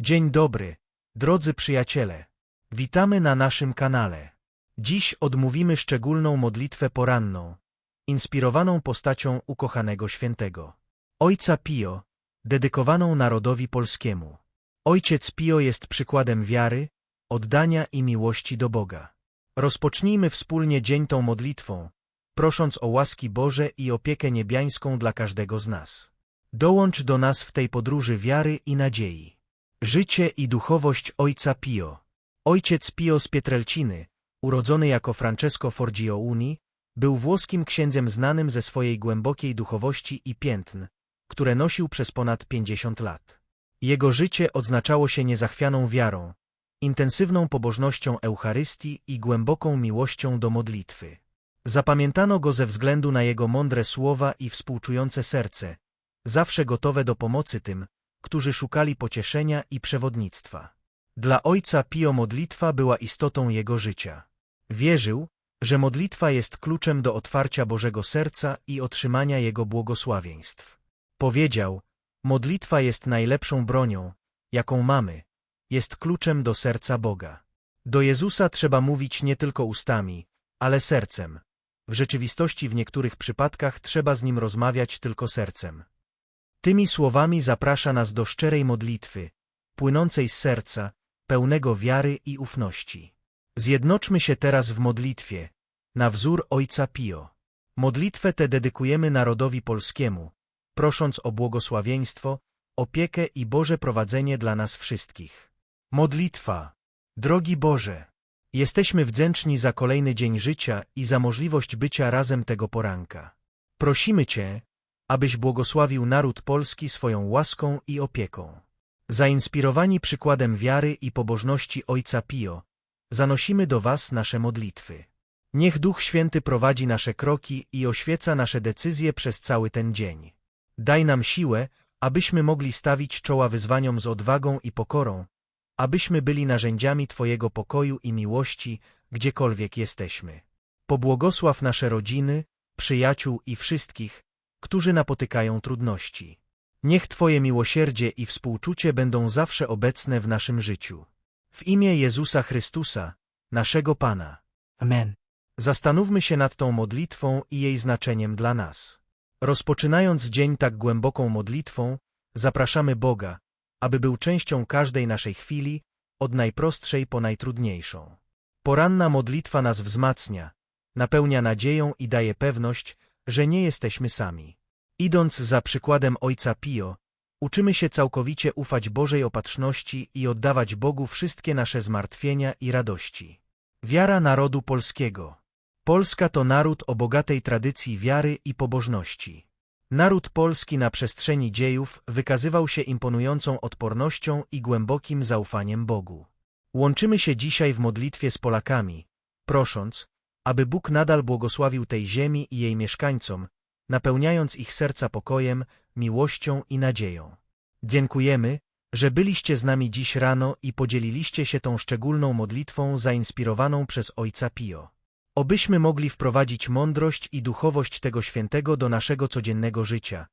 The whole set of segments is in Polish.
Dzień dobry, drodzy przyjaciele. Witamy na naszym kanale. Dziś odmówimy szczególną modlitwę poranną, inspirowaną postacią ukochanego świętego. Ojca Pio, dedykowaną narodowi polskiemu. Ojciec Pio jest przykładem wiary, oddania i miłości do Boga. Rozpocznijmy wspólnie dzień tą modlitwą, prosząc o łaski Boże i opiekę niebiańską dla każdego z nas. Dołącz do nas w tej podróży wiary i nadziei. Życie i duchowość ojca Pio. Ojciec Pio z Pietrelciny, urodzony jako Francesco Forgione, był włoskim księdzem znanym ze swojej głębokiej duchowości i piętn, które nosił przez ponad 50 lat. Jego życie odznaczało się niezachwianą wiarą, intensywną pobożnością Eucharystii i głęboką miłością do modlitwy. Zapamiętano go ze względu na jego mądre słowa i współczujące serce, zawsze gotowe do pomocy tym, którzy szukali pocieszenia i przewodnictwa. Dla ojca Pio modlitwa była istotą jego życia. Wierzył, że modlitwa jest kluczem do otwarcia Bożego serca i otrzymania Jego błogosławieństw. Powiedział, modlitwa jest najlepszą bronią, jaką mamy, jest kluczem do serca Boga. Do Jezusa trzeba mówić nie tylko ustami, ale sercem. W rzeczywistości w niektórych przypadkach trzeba z Nim rozmawiać tylko sercem. Tymi słowami zaprasza nas do szczerej modlitwy, płynącej z serca, pełnego wiary i ufności. Zjednoczmy się teraz w modlitwie, na wzór Ojca Pio. Modlitwę tę dedykujemy narodowi polskiemu, prosząc o błogosławieństwo, opiekę i Boże prowadzenie dla nas wszystkich. Modlitwa. Drogi Boże, jesteśmy wdzięczni za kolejny dzień życia i za możliwość bycia razem tego poranka. Prosimy Cię, abyś błogosławił naród polski swoją łaską i opieką. Zainspirowani przykładem wiary i pobożności Ojca Pio, zanosimy do Was nasze modlitwy. Niech Duch Święty prowadzi nasze kroki i oświeca nasze decyzje przez cały ten dzień. Daj nam siłę, abyśmy mogli stawić czoła wyzwaniom z odwagą i pokorą, abyśmy byli narzędziami Twojego pokoju i miłości, gdziekolwiek jesteśmy. Pobłogosław nasze rodziny, przyjaciół i wszystkich, którzy napotykają trudności. Niech Twoje miłosierdzie i współczucie będą zawsze obecne w naszym życiu. W imię Jezusa Chrystusa, naszego Pana. Amen. Zastanówmy się nad tą modlitwą i jej znaczeniem dla nas. Rozpoczynając dzień tak głęboką modlitwą, zapraszamy Boga, aby był częścią każdej naszej chwili, od najprostszej po najtrudniejszą. Poranna modlitwa nas wzmacnia, napełnia nadzieją i daje pewność, że nie jesteśmy sami. Idąc za przykładem Ojca Pio, uczymy się całkowicie ufać Bożej opatrzności i oddawać Bogu wszystkie nasze zmartwienia i radości. Wiara narodu polskiego Polska to naród o bogatej tradycji wiary i pobożności. Naród polski na przestrzeni dziejów wykazywał się imponującą odpornością i głębokim zaufaniem Bogu. Łączymy się dzisiaj w modlitwie z Polakami, prosząc, aby Bóg nadal błogosławił tej ziemi i jej mieszkańcom, napełniając ich serca pokojem, miłością i nadzieją. Dziękujemy, że byliście z nami dziś rano i podzieliliście się tą szczególną modlitwą zainspirowaną przez Ojca Pio. Obyśmy mogli wprowadzić mądrość i duchowość tego świętego do naszego codziennego życia,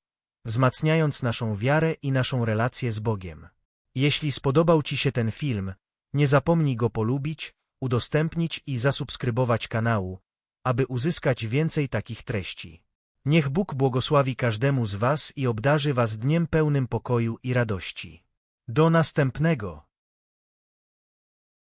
wzmacniając naszą wiarę i naszą relację z Bogiem. Jeśli spodobał Ci się ten film, nie zapomnij go polubić, udostępnić i zasubskrybować kanału, aby uzyskać więcej takich treści. Niech Bóg błogosławi każdemu z Was i obdarzy Was dniem pełnym pokoju i radości. Do następnego!